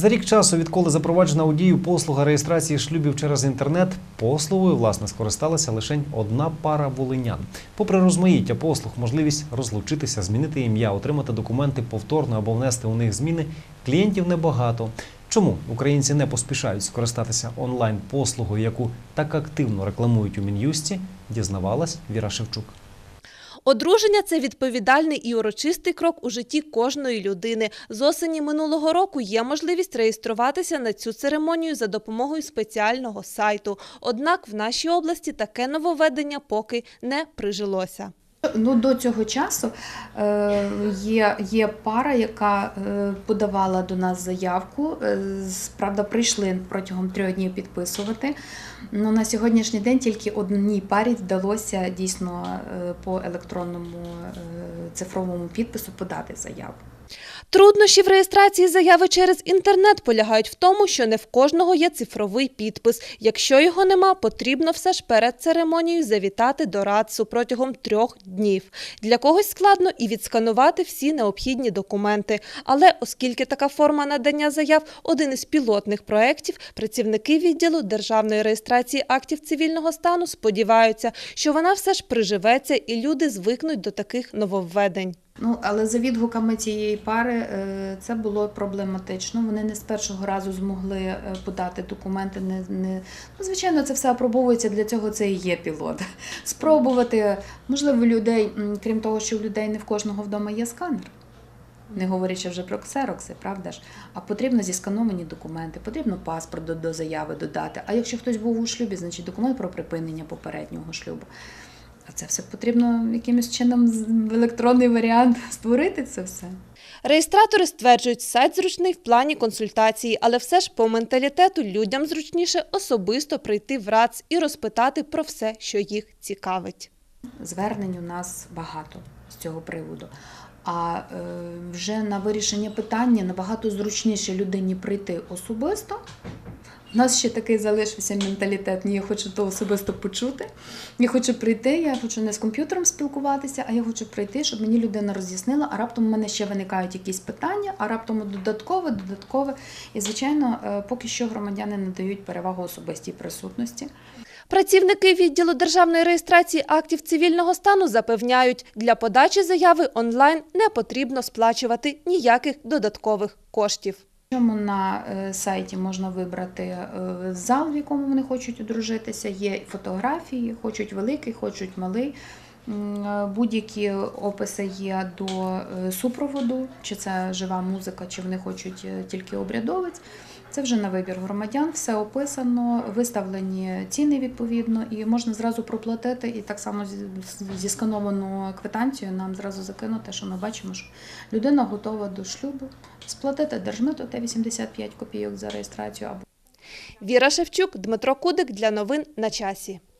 За рік часу, відколи запроваджена у дію послуга реєстрації шлюбів через інтернет, послугою власне скористалася лише одна пара волинян. Попри розмаїття послуг, можливість розлучитися, змінити ім'я, отримати документи повторно або внести у них зміни, клієнтів небагато. Чому українці не поспішають скористатися онлайн послугою, яку так активно рекламують у мін'юсті, дізнавалась Віра Шевчук. Одруження це відповідальний і урочистий крок у житті кожної людини. З осені минулого року є можливість реєструватися на цю церемонію за допомогою спеціального сайту. Однак в нашій області таке нововведення поки не прижилося. Ну, до цього часу е, є, є пара, яка е, подавала до нас заявку. Е, правда, прийшли протягом трьох днів підписувати. Ну, на сьогоднішній день тільки одній парі вдалося дійсно по електронному цифровому підпису подати заяву. Труднощі в реєстрації заяви через інтернет полягають в тому, що не в кожного є цифровий підпис. Якщо його нема, потрібно все ж перед церемонією завітати до РАЦУ протягом трьох днів. Для когось складно і відсканувати всі необхідні документи. Але оскільки така форма надання заяв один із пілотних проєктів, працівники відділу державної реєстрації актів цивільного стану сподіваються, що вона все ж приживеться і люди звикнуть до таких нововведень. Ну, але за відгуками цієї пари е, це було проблематично. Вони не з першого разу змогли е, подати документи. Не, не... Ну, звичайно, це все апробовується. Для цього це і є пілот. Спробувати, можливо, людей, крім того, що у людей не в кожного вдома є сканер. Не говорячи вже про ксерокси, правда ж? А потрібно зіскановані документи, потрібно паспорт до, до заяви додати. А якщо хтось був у шлюбі, значить документ про припинення попереднього шлюбу. А це все потрібно якимось чином в електронний варіант створити це все. Реєстратори стверджують, сайт зручний в плані консультації, але все ж по менталітету людям зручніше особисто прийти в РАЦ і розпитати про все, що їх цікавить. Звернень у нас багато з цього приводу. А е, вже на вирішення питання набагато зручніше людині прийти особисто. У нас ще такий залишився менталітет. Ні, я хочу то особисто почути. Я хочу прийти, я хочу не з комп'ютером спілкуватися, а я хочу прийти, щоб мені людина роз'яснила, а раптом в мене ще виникають якісь питання, а раптом додаткове, додаткове. І, звичайно, е, поки що громадяни надають перевагу особистій присутності. Працівники відділу державної реєстрації актів цивільного стану запевняють, для подачі заяви онлайн не потрібно сплачувати ніяких додаткових коштів. Чому на е, сайті можна вибрати е, зал, в якому вони хочуть одружитися, є фотографії, хочуть великий, хочуть малий. Е, Будь-які описи є до супроводу, чи це жива музика, чи вони хочуть тільки обрядовець. Це вже на вибір громадян, все описано, виставлені ціни відповідно, і можна зразу проплатити, і так само зі- скановану квитанцію нам зразу закинути, що ми бачимо, що людина готова до шлюбу, сплатити держмиту та 85 копійок за реєстрацію або Віра Шевчук, Дмитро Кудик для новин на часі.